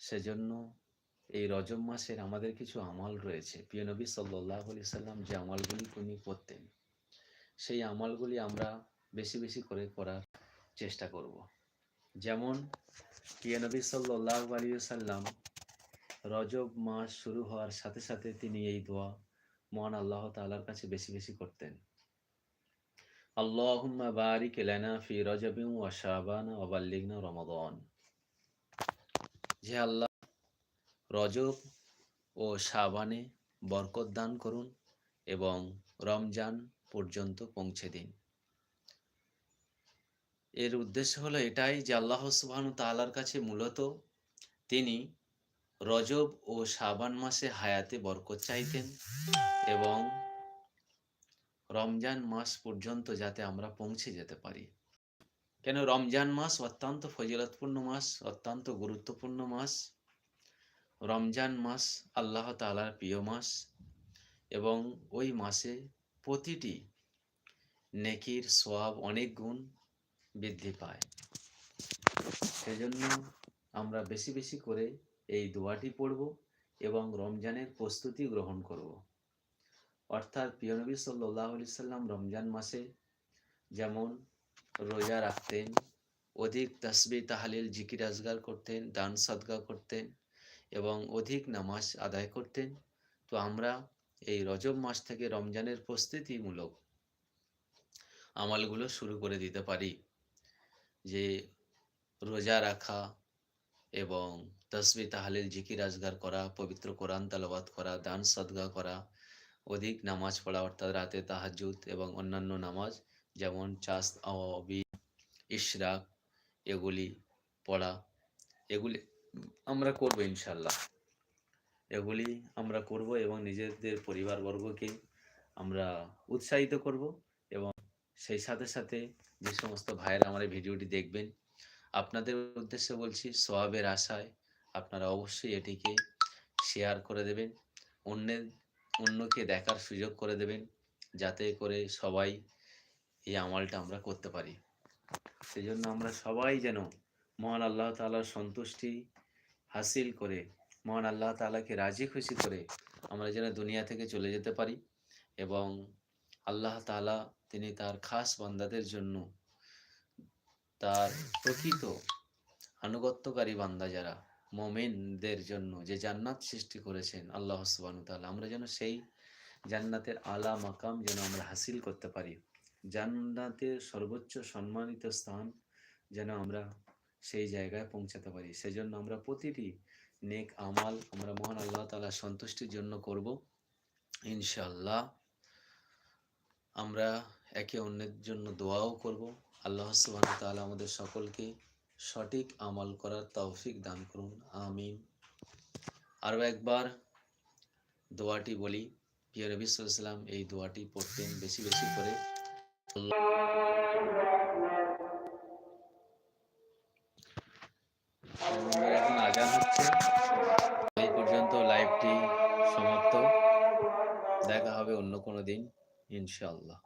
সেজন্য এই রজব মাসের আমাদের কিছু আমল রয়েছে। প্রিয় নবী সাল্লাহ আলি সাল্লাম যে আমলগুলি তিনি করতেন, সেই আমলগুলি আমরা বেশি বেশি করে করার চেষ্টা করব। যেমন, প্রিয় নবী সাল্লাহ আলী সাল্লাম রজব মাস শুরু হওয়ার সাথে সাথে তিনি এই দোয়া মহান আল্লাহ তালার কাছে বেশি বেশি করতেন। আল্লাহ বারিক লানা ফি রজবিন ওয়া শাবান ওয়া বাল্লিগনা রমাদান। যে আল্লাহ, রজব ও শাবানে বরকত দান করুন এবং রমজান পর্যন্ত পৌঁছে দিন। এর উদ্দেশ্য হলো এটাই যে আল্লাহ সুবহানু তাআলার কাছে মূলত তিনি রজব ও শাবান মাসে হায়াতে বরকত চাইতেন এবং রমজান মাস পর্যন্ত যাতে আমরা পৌঁছে যেতে পারি। কেন রমজান মাস অত্যন্ত ফজিলতপূর্ণ মাস, অত্যন্ত গুরুত্বপূর্ণ মাস? রমজান মাস আল্লাহ তালার প্রিয় মাস এবং ওই মাসে প্রতিটি নেকির সোয়াব অনেক গুণ বৃদ্ধি পায়। সেজন্য আমরা বেশি বেশি করে এই দোয়াটি পড়ব এবং রমজানের প্রস্তুতি গ্রহণ করব। অর্থাৎ পিয়নবী সাল্লাহ আলি সাল্লাম রমজান মাসে যেমন রোজা রাখতেন, অধিক তসবি তাহালিল, জিকির, আজগার করতেন, দান সদগা করতেন এবং অধিক নামাজ আদায় করতেন। তো আমরা এই রজব মাস থেকে রমজানের প্রস্তুতিমূলক আমলগুলো শুরু করে দিতে পারি যে রোজা রাখা এবং তসবি তাহালিল, জিকির, আজগার করা, পবিত্র কোরআন তালাবাত করা, দান সদগা করা, অধিক নামাজ পড়া, অর্থাৎ রাতে তাহাজুদ এবং অন্যান্য নামাজ যেমন আওয়াবি ইশরাক, এগুলি পড়া, এগুলি আমরা করব ইনশাল্লাহ। এগুলি আমরা করব এবং নিজেদের পরিবারবর্গকে আমরা উৎসাহিত করব এবং সেই সাথে সাথে যে সমস্ত ভাইয়েরা আমার এই ভিডিওটি দেখবেন, আপনাদের উদ্দেশ্যে বলছি, সোয়াবের আশায় আপনারা অবশ্যই এটিকে শেয়ার করে দেবেন, অন্যের, অন্যকে দেখার সুযোগ করে দেবেন, যাতে করে সবাই এই আমলটা আমরা করতে পারি। সেই জন্য আমরা সবাই যেন মহান আল্লাহ তালার সন্তুষ্টি হাসিল করে, মহান আল্লাহ তালাকে রাজি খুশি করে আমরা যেন দুনিয়া থেকে চলে যেতে পারি এবং আল্লাহ তালা তিনি তার খাস বান্দাদের জন্য তার প্রকৃত আনুগত্যকারী বান্দা যারা, মোমেনদের জন্য যে জান্নাত সৃষ্টি করেছেন আল্লাহ তাআলা, আমরা যেন সেই জান্নাতের আলা মাকাম যেন আমরা হাসিল করতে পারি। জান্নাতের সর্বোচ্চ সম্মানিত স্থান যেন আমরা সেই জায়গায় পৌঁছাতে পারি। সেজন্য আমরা প্রতিটি নেক আমাল আমরা মহান আল্লাহ তালা সন্তুষ্টির জন্য করব। ইনশাল্লাহ আমরা একে অন্যের জন্য দোয়াও করব। আল্লাহ সুবাহ তাআলা আমাদের সকলকে সঠিক আমল করার তৌফিক দান করুন। আমিন। আরও একবার দোয়াটি বলি। নবী সাল্লাম এই দোয়াটি পড়তেন বেশি বেশি করে। এখন আজান হচ্ছে। এই পর্যন্ত লাইভটি সমাপ্ত। দেখা হবে অন্য কোনো দিন ইনশাআল্লাহ।